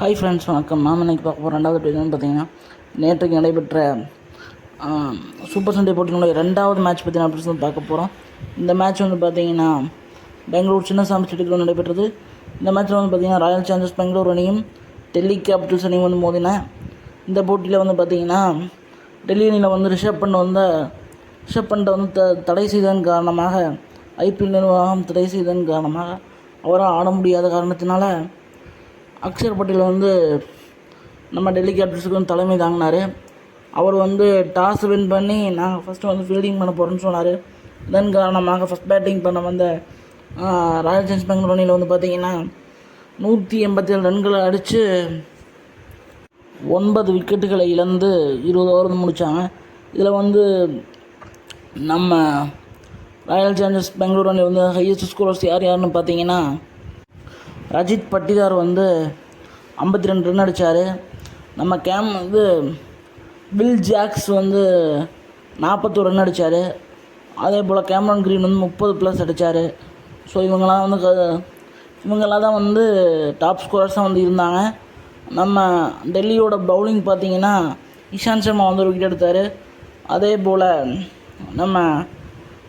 Hi friends வணக்கம். நாம் இன்றைக்கி பார்க்க போகிற ரெண்டாவது என்னென்னு பார்த்தீங்கன்னா நேற்றுக்கு நடைபெற்ற சூப்பர் சண்டே போட்டியினுடைய ரெண்டாவது மேட்ச் பற்றி நான் சொல்லி பார்க்க போகிறோம் இந்த மேட்ச் வந்து பார்த்தீங்கன்னா பெங்களூர் சின்ன சாமி ஸ்டேடியத்தில் நடைபெற்றது. இந்த மேட்ச்சில் வந்து பார்த்தீங்கன்னா ராயல் சேலஞ்சர்ஸ் பெங்களூர் அணியும் டெல்லி கேபிட்டல்ஸ் அணியும் வந்து மோதின. இந்த போட்டியில் வந்து பார்த்தீங்கன்னா டெல்லி அணியில் வந்து ரிஷப் பண்ட் வந்த ரிஷப் பண்டை வந்து த தடை செய்ததன் காரணமாக ஐபிஎல் நிர்வாகம் தடை செய்ததன் காரணமாக அவரால் ஆட முடியாத காரணத்தினால அக்ஷர் பட்டேல் வந்து நம்ம டெல்லி கேபிட்டல்ஸுக்கு வந்து தலைமை தாங்கினார். அவர் வந்து டாஸ் வின் பண்ணி நாங்கள் ஃபஸ்ட்டு வந்து ஃபீல்டிங் பண்ண போகிறோன்னு சொன்னார். தென் காரணமாக ஃபஸ்ட் பேட்டிங் பண்ண வந்த ராயல் சேலஞ்ச் பெங்களூர் அணியில் வந்து பார்த்தீங்கன்னா நூற்றி எண்பத்தி ஏழு ரன்களை அடித்து ஒன்பது விக்கெட்டுகளை இழந்து இருபது ஓவர் முடித்தாங்க இதில் வந்து நம்ம ராயல் சேலஞ்சர்ஸ் பெங்களூர் அணி வந்து ஹையஸ்ட் ஸ்கோரர்ஸ் யார் யாருன்னு பார்த்தீங்கன்னா ரஜித் பட்டிதார் வந்து ஐம்பத்தி ரெண்டு ரன் அடித்தார் நம்ம கேம் வந்து பில் ஜாக்ஸ் வந்து நாற்பத்தோரு ரன் அடித்தார் அதே போல் கேமரன் க்ரீன் வந்து முப்பது ப்ளஸ் அடித்தார் ஸோ இவங்கெல்லாம் வந்து க- இவங்கெல்லாம் தான் வந்து டாப் ஸ்கோரர்ஸாக வந்து இருந்தாங்க. நம்ம டெல்லியோட பவுலிங் பார்த்தீங்கன்னா இஷாந்த் சர்மா வந்து ஒரு விக்கெட் எடுத்தார். அதே போல் நம்ம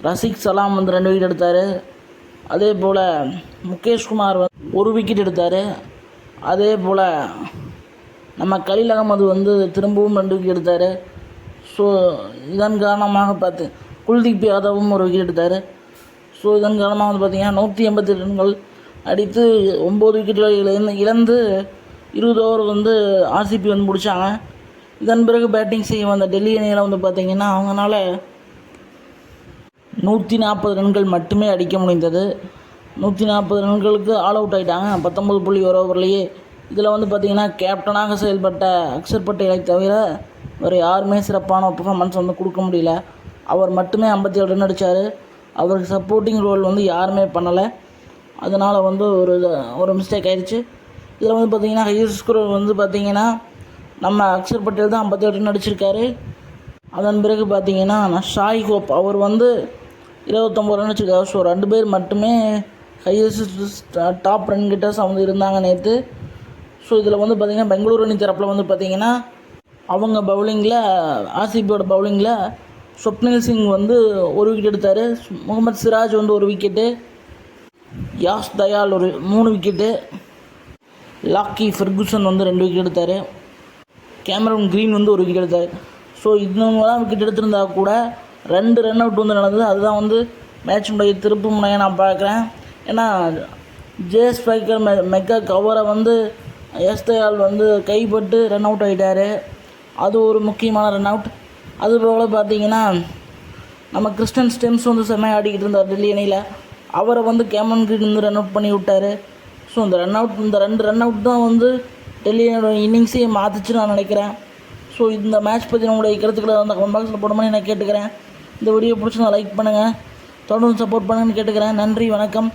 ரசிக் சலாம் வந்து ரெண்டு விக்கெட் எடுத்தார். அதே போல் முகேஷ் குமார் வந்து ஒரு விக்கெட் எடுத்தார். அதே போல் நம்ம கலீல் அகமது வந்து திரும்பவும் ரெண்டு விக்கெட் எடுத்தார். ஸோ இதன் காரணமாக பார்த்து குல்தீப் யாதவும் ஒரு விக்கெட் எடுத்தார். ஸோ இதன் காரணமாக வந்து பார்த்திங்கன்னா நூற்றி எண்பத்தி ரன்கள் அடித்து ஒம்பது விக்கெட்டுகளை இழந்து இழந்து இருபது ஓவர் வந்து ஆர்சிபி வந்து முடித்தாங்க இதன் பிறகு பேட்டிங் செய்ய வந்த டெல்லி அணியில் வந்து பார்த்திங்கன்னா அவங்களால நூற்றி நாற்பது ரன்கள் மட்டுமே அடிக்க முடிந்தது. நூற்றி நாற்பது ரன்களுக்கு ஆல் அவுட் ஆகிட்டாங்க பத்தொம்பது புள்ளி ஒரு ஓவர்லேயே இதில் வந்து பார்த்திங்கன்னா கேப்டனாக செயல்பட்ட அக்ஷர் பட்டேலை தவிர வேறு யாருமே சிறப்பான பெர்ஃபார்மன்ஸ் வந்து கொடுக்க முடியல. அவர் மட்டுமே ஐம்பத்தி ஏழு ரன் அடித்தார் அவருக்கு சப்போர்ட்டிங் ரோல் வந்து யாருமே பண்ணலை. அதனால் வந்து ஒரு ஒரு மிஸ்டேக் ஆயிடுச்சு இதில் வந்து பார்த்திங்கன்னா ஹையர் ஸ்கோர் வந்து பார்த்திங்கன்னா நம்ம அக்ஷர் பட்டேல் தான் ஐம்பத்தி ஏழு ரன் அடிச்சிருக்காரு. அதன் பிறகு பார்த்தீங்கன்னா ஷாய் ஹோப் அவர் வந்து இருபத்தொம்பது ரன் வச்சுருக்காரு ஸோ ரெண்டு பேர் மட்டுமே ஹையஸ்ட் டாப் ரன் கிட்டர்ஸ் அவங்க இருந்தாங்க நேற்று ஸோ இதில் வந்து பார்த்திங்கன்னா பெங்களூர் அணி தரப்பில் வந்து பார்த்திங்கன்னா அவங்க பவுலிங்கில் ஆர்சிபியோட பவுலிங்கில் ஸ்வப்னில் சிங் வந்து ஒரு விக்கெட் எடுத்தார். முகமது சிராஜ் வந்து ஒரு விக்கெட்டு யாஸ் தயால் ஒரு மூணு விக்கெட்டு லாக்கி ஃபெர்குசன் வந்து ரெண்டு விக்கெட் எடுத்தார். கேமரன் க்ரீன் வந்து ஒரு விக்கெட் எடுத்தார். ஸோ இன்னவங்களாம் விக்கெட் எடுத்திருந்தா கூட ரெண்டு ரன் அவுட் வந்து நடந்தது. அதுதான் வந்து மேட்சினுடைய திருப்பு முனையை நான் பார்க்குறேன். ஏன்னா ஜேஸ் பைக்கர் மெ மெக்கா கவரை வந்து எஸ்தயால் வந்து கைப்பட்டு ரன் அவுட் ஆகிட்டார் அது ஒரு முக்கியமான ரன் அவுட் அதுபோல் பார்த்தீங்கன்னா நம்ம கிறிஸ்டன் ஸ்டெம்ஸ் வந்து செம்மையாக ஆடிக்கிட்டு இருந்தார் டெல்லி அணியில். அவரை வந்து கேமன் கிரீன் வந்து ரன் அவுட் பண்ணி விட்டார். ஸோ இந்த ரன் அவுட் இந்த ரெண்டு ரன் அவுட் தான் வந்து டெல்லியோட இன்னிங்ஸையே மாற்றுச்சு நான் நினைக்கிறேன். ஸோ இந்த மேட்ச் பற்றி உங்களுடைய கருத்துக்களை அந்த கமெண்ட் பாக்ஸில் போட மாதிரி நான் கேட்டுக்கிறேன். இந்த வீடியோ பிடிச்சி நான் லைக் பண்ணுங்கள் தொடர்ந்து சப்போர்ட் பண்ணுங்கன்னு கேட்டுக்கிறேன். நன்றி வணக்கம்.